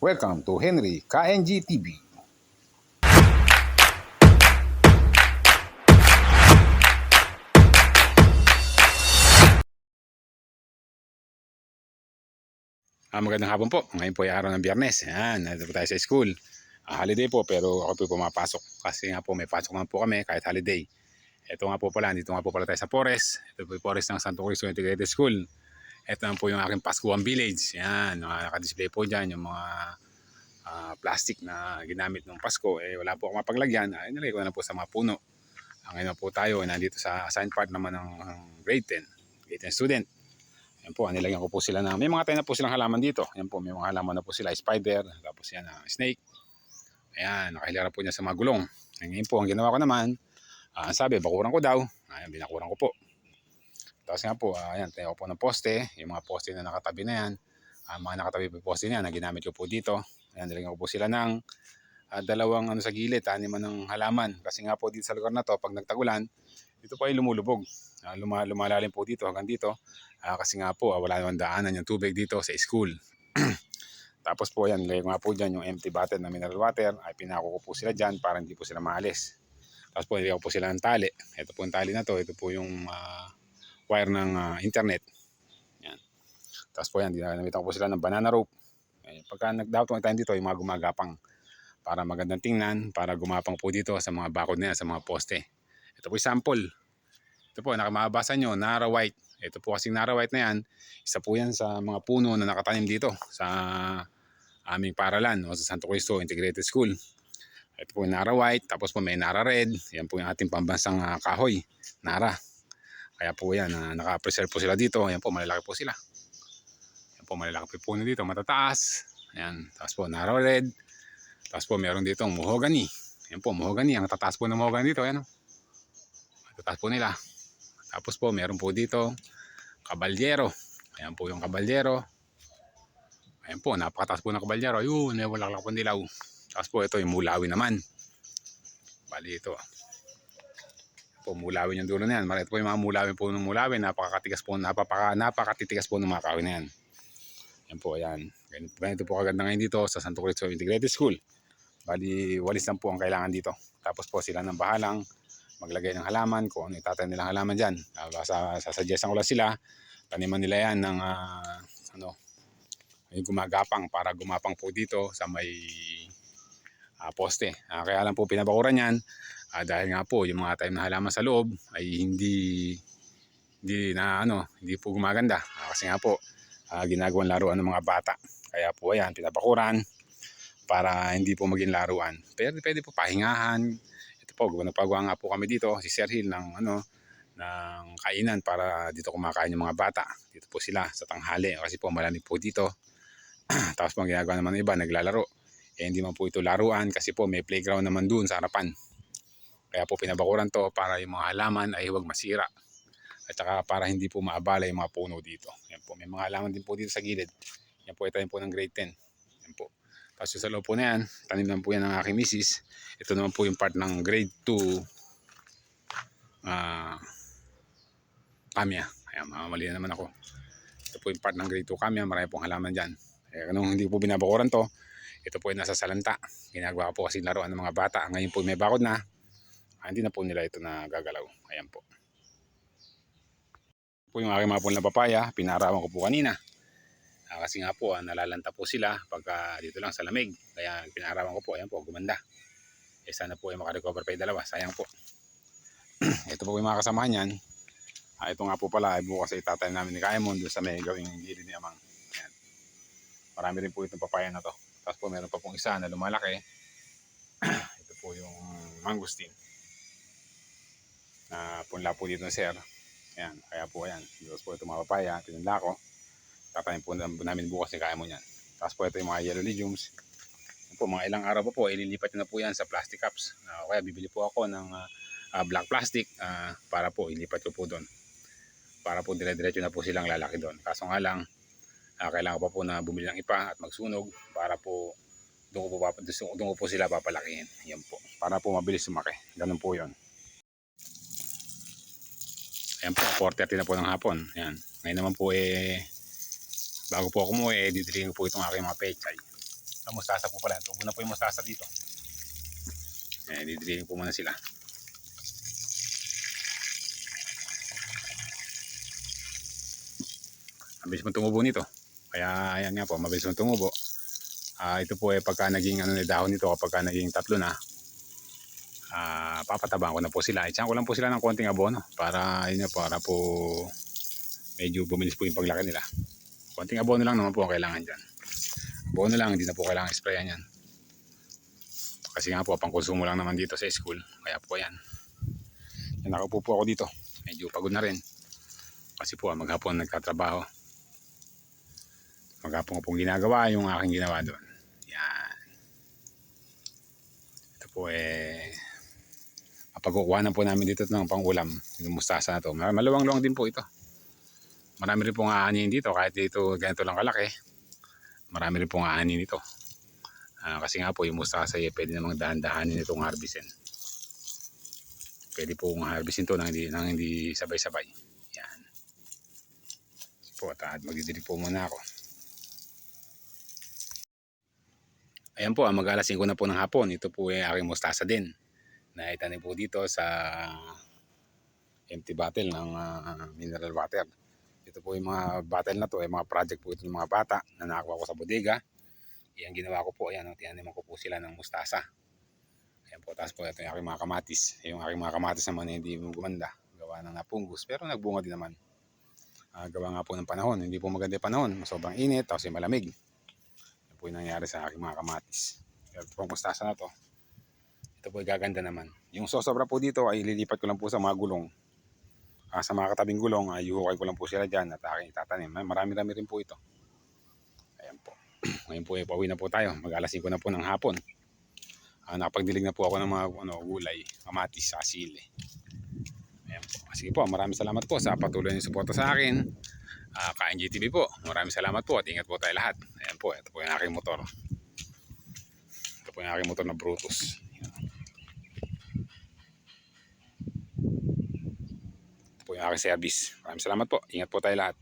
Welcome to Henry KNG TV. Ah, magandang hapon po. Ngayon po ay araw ng biyernes. Yan, nandito po tayo sa school. Ah, holiday po pero ako po pumapasok kasi nga po may pasok naman po kami kahit holiday. Ito nga po pala, dito nga po pala tayo sa Forest. Ito po yung Forest ng Santo Cristo Integrated School. Ito naman po yung aking Paskuhan Village. Yan, naka-display po dyan yung mga ah, plastic na ginamit ng Pasko. Eh, wala po akong mapaglagyan. Ay, nilagay ko na po sa mga puno. Ah, Ngayon na po tayo, nandito sa assigned part naman ng ng grade 10. Grade 10 student. Yan po, nilagyan ko po sila na, may mga tayo na po silang halaman dito. Yan po, may mga halaman na po sila, spider, tapos yan, ah, snake. Ayan, nakahilera po niya sa mga gulong. Ngayon po, ang ginawa ko naman, ah, ang sabi, bakuran ko daw. Ayan, binakuran ko po. Tapos nga po, ah, ayan, tayo po ng poste. Yung mga poste na nakatabi na yan, ah, mga nakatabi po poste na yan, na ginamit ko po dito. Ayan, nilagyan ko po sila ng ah, dalawang ano sa gilid, taniman ng halaman. Kasi nga po dito sa lugar na to, pag nagtagulan, dito po ay lumulubog. Ah, luma, lumalalim po dito hanggang dito. Ah, kasi nga po, ah, wala naman daanan yung tubig dito sa school. Tapos po yan, lagay ko nga po dyan yung empty bottle na mineral water. Ay pinako ko po sila dyan para hindi po sila maalis. Tapos po, nilagay ko po sila ng tali. Ito po yung tali na to. Ito po yung ah, wire ng ah, internet. Yan. Tapos po yan, ginamitan ko po sila ng banana rope. Eh, pagka nagdaot po tayo dito, yung mga gumagapang para magandang tingnan, para gumapang po dito sa mga bakod na sa mga poste. Ito po yung sample. Ito po, nakamabasa nyo, Nara White. Ito po kasing Nara White na yan, isa po yan sa mga puno na nakatanim dito sa aming paralan o sa Santo Cristo Integrated School. Ito po yung Nara White, tapos po may Nara Red. Yan po yung ating pambansang ah, kahoy, Nara. Kaya po yan, ah, naka-preserve po sila dito. Yan po, malalaki po sila. Yan po, malalaki po puno dito, matataas. Yan, tapos po Nara Red. Tapos po meron dito mahogany. Yan po, mahogany. Ang tataas po ng mahogany dito, yan o. Tataas po nila. Tapos po, meron po dito, kabalyero. Ayan po yung kabalyero. Ayan po, napakataas po ng kabalyero. Ayun, may wala lang po dilaw. Tapos po, ito yung mulawi naman. Bali ito. Po, mulawin yung dulo na yan. Ito po yung mga mulawin po ng mulawin. Napakatigas po, napapaka, napakatitigas po ng mga kahoy na yan. Ayan po, ayan. Ganito, po kaganda ngayon dito sa Santo Cristo Integrated School. Bali, walis lang po ang kailangan dito. Tapos po sila ng bahalang maglagay ng halaman, kung ano itatanim nilang halaman dyan. Uh, sa, sasuggestan ko lang sila, taniman nila yan ng ah, ano, yung gumagapang para gumapang po dito sa may ah, poste. Ah, kaya lang po pinabakuran yan ah, dahil nga po yung mga tanim na halaman sa loob ay hindi hindi na ano, hindi po gumaganda. Ah, kasi nga po ah, ginagawang laruan ng mga bata. Kaya po ayan, pinabakuran para hindi po maging laruan. Pero pwede po pahingahan, ito po, nagpagawa nga po kami dito, si Sir Hill ng ano, ng kainan para dito kumakain yung mga bata. Dito po sila sa tanghali kasi po malamig po dito. Tapos po ang ginagawa naman ng iba, naglalaro. Eh hindi man po ito laruan kasi po may playground naman dun sa harapan. Kaya po pinabakuran to para yung mga halaman ay huwag masira. At saka para hindi po maabala yung mga puno dito. Yan po, may mga halaman din po dito sa gilid. Yan po, ito po ng grade 10. Yan po. Tapos sa loob po na yan, tanim lang po yan ng aking misis. Ito naman po yung part ng grade 2 ah kamya. Ayan, mamamali na naman ako. Ito po yung part ng grade 2 kamya. Marami pong halaman dyan. Eh, nung hindi po binabakuran to, ito po yung nasa salanta. Ginagawa po kasi laruan ng mga bata. Ngayon po may bakod na. Ah, hindi na po nila ito na gagalaw. Ayan po. Po yung aking mga na papaya. Pinarawan ko po kanina. Ah, kasi nga po, ah, nalalanta po sila pagka dito lang sa lamig. Kaya pinarawan ko po. Ayan po, gumanda. Eh, sana po ay makarecover pa yung dalawa. Sayang po. ito po yung mga kasamahan yan. Ah, ito nga po pala ay bukas ay tatay namin ni Kaimon doon sa may gawing gilid ni Amang. Ayan. Marami rin po itong papaya na to. Tapos po meron pa pong isa na lumalaki. ito po yung mangustin. Na punla po dito sir. Ayan. Kaya po ayan. Tapos po itong mga papaya. Tinula ko. Tatanim po nam- namin bukas ni Kaimon yan. Tapos po ito yung mga yellow legumes. Yan po, mga ilang araw pa po, ililipat na po yan sa plastic cups. Ah, kaya bibili po ako ng ah, ah, black plastic ah, para po ilipat ko po doon para po dire-diretso na po silang lalaki doon. Kaso nga lang, ah, kailangan pa po na bumili ng ipa at magsunog para po doon ko po, doon ko po sila papalakihin. Yan po. Para po mabilis sumaki. Ganun po yon. Ayan po, 4.30 na po ng hapon. Ayan. Ngayon naman po eh, bago po ako mo eh, didilingin po itong aking mga pechay. Ang mustasa po pala. Tubo na po yung mustasa dito. Eh, didrilling po muna sila. Mabilis mo tumubo nito. Kaya ayan nga po, mabilis mo tumubo. Ah, ito po eh pagka naging ano dahon nito, kapag naging tatlo na, ah, papatabaan ko na po sila. Itsahan ko lang po sila ng konting abono para yun nga, para po medyo bumilis po yung paglaki nila. Konting abono lang naman po ang kailangan dyan. Abono lang, hindi na po kailangan sprayan yan. Kasi nga po, pang konsumo lang naman dito sa school. Kaya po yan. Yan nakaupo po ako dito. Medyo pagod na rin. Kasi po, maghapon nagtatrabaho. Maghapon ko pong ginagawa yung aking ginawa doon. Yan. Ito po eh, na po namin dito ng pangulam, yung mustasa na to. Mal- Maluwang-luwang din po ito. Marami rin pong aanin dito kahit dito ganito lang kalaki. Marami rin pong aanin ito. Ah, kasi nga po yung mustasa eh, pwede namang dahan-dahanin itong harvestin. Pwede pong harvestin to nang hindi, nang hindi sabay-sabay. Yan. Po, at magdidilig po muna ako. Ayan po, ah, mag-alas 5 na po ng hapon. Ito po ay aking mustasa din. Na itanim po dito sa empty bottle ng ah, mineral water. Ito po yung mga bottle na to, ay mga project po ito ng mga bata na nakakuha ko sa bodega. Yan ginawa ko po, ayan, oh, tinanim ko po sila ng mustasa. Ayan po, tapos po ito yung aking mga kamatis. Yung aking mga kamatis naman ay hindi gumanda. Gawa ng napunggus, pero nagbunga din naman. Ah, gawa nga po ng panahon, hindi po maganda yung panahon. Sobrang init, tapos yung malamig. Yan po yung nangyari sa aking mga kamatis. Pero ito pong mustasa na to. Ito po ay gaganda naman. Yung sosobra po dito ay lilipat ko lang po sa mga gulong. Ah, sa mga katabing gulong, ay yuhukay ko lang po sila dyan at aking itatanim. Marami-rami rin po ito. Ayan po. Ngayon po, eh, pauwi na po tayo. Mag-alas 5 na po ng hapon. Ah, nakapagdilig na po ako ng mga ano, gulay, kamatis, sa sili. Ayan po. Sige po, maraming salamat po sa patuloy ng suporta sa akin. Ah, KNGTV po. Maraming salamat po at ingat po tayo lahat. Ayan po, ito po yung aking motor. Ito po yung aking motor na Brutus. Ayan. Po yung aking service. Maraming salamat po. Ingat po tayo lahat.